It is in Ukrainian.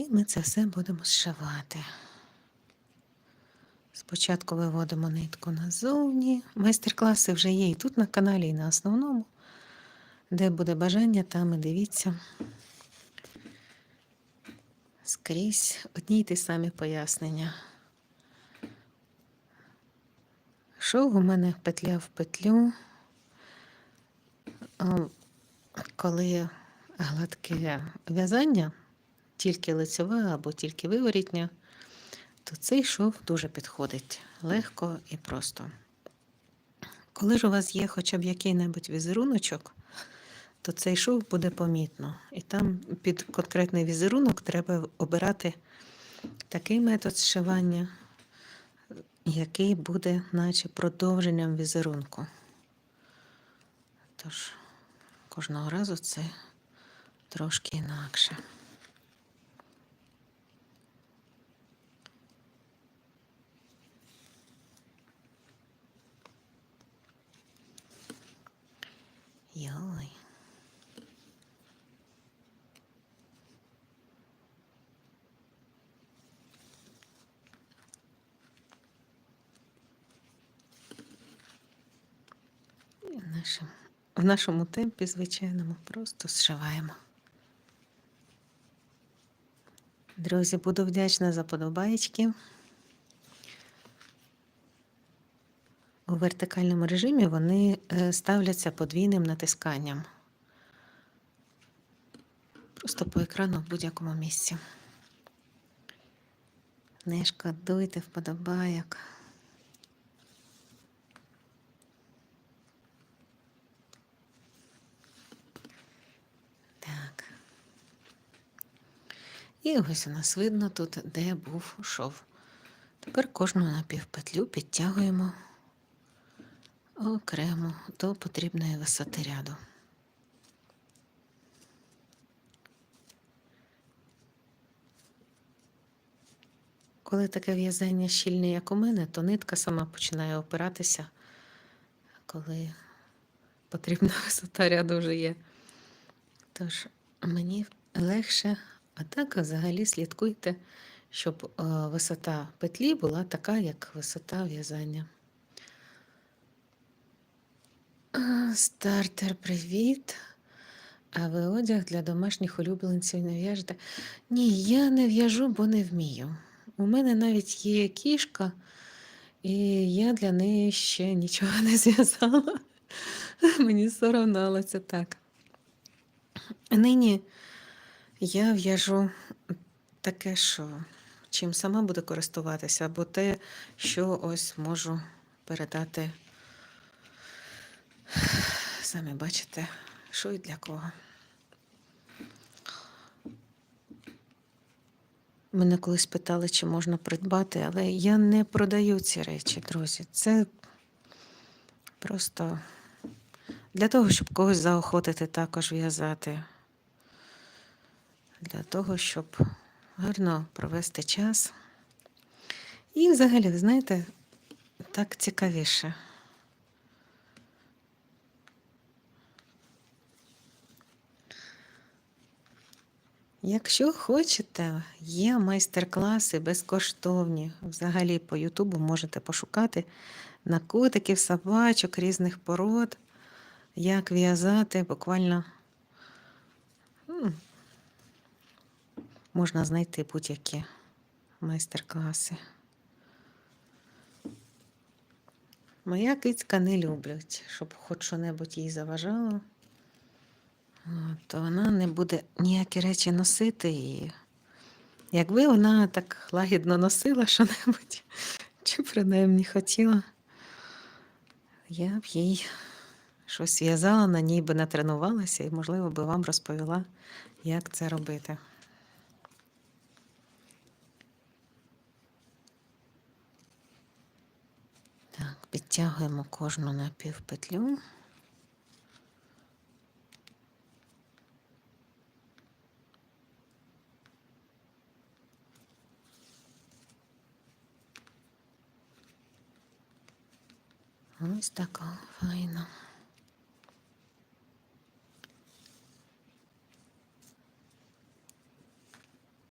І ми це все будемо зшивати. Спочатку виводимо нитку назовні. Майстер-класи вже є і тут на каналі, і на основному. Де буде бажання, там і дивіться. Скрізь одні й ті самі пояснення. Шов у мене петля в петлю. Коли гладке в'язання, тільки лицьове або тільки виворітня, то цей шов дуже підходить легко і просто. Коли ж у вас є хоча б який-небудь візеруночок, то цей шов буде помітно. І там під конкретний візерунок треба обирати такий метод зшивання, який буде, наче продовженням візерунку. Тож, кожного разу це трошки інакше. Йой. І в нашому, в нашому темпі, звичайному, просто зшиваємо. Друзі, буду вдячна за подобаєчки. У вертикальному режимі вони е, ставляться подвійним натисканням. Просто по екрану в будь-якому місці. Не шкодуйте вподобайок. Так. І ось у нас видно тут, де був шов. Тепер кожну напівпетлю підтягуємо окремо до потрібної висоти ряду. Коли таке в'язання щільне, як у мене, то нитка сама починає опиратися, коли потрібна висота ряду вже є. Тож мені легше, а так взагалі слідкуйте, щоб е, висота петлі була така, як висота в'язання. А, Стартер, привіт. А ви одяг для домашніх улюбленців не в'яжете? Ні, я не в'яжу, бо не вмію. У мене навіть є кішка, і я для неї ще нічого не зв'язала. Мені це так. Нині я в'яжу таке, що чим сама буду користуватися, або те, що ось можу передати. Самі бачите, що і для кого. Мене колись питали, чи можна придбати, але я не продаю ці речі, друзі. Це просто для того, щоб когось заохотити також в'язати. Для того, щоб гарно провести час. І взагалі, знаєте, так цікавіше. Якщо хочете, є майстер-класи безкоштовні. Взагалі по Ютубу можете пошукати на котиків, собачок різних пород, як в'язати буквально можна знайти будь-які майстер-класи. Моя кицька не любить, щоб хоч що-небудь їй заважало. То вона не буде ніякі речі носити. І якби вона так лагідно носила що-небудь, чи принаймні хотіла, я б їй щось в'язала, на ній би натренувалася і, можливо, би вам розповіла, як це робити. Так, підтягуємо кожну напівпетлю. Ось така файна.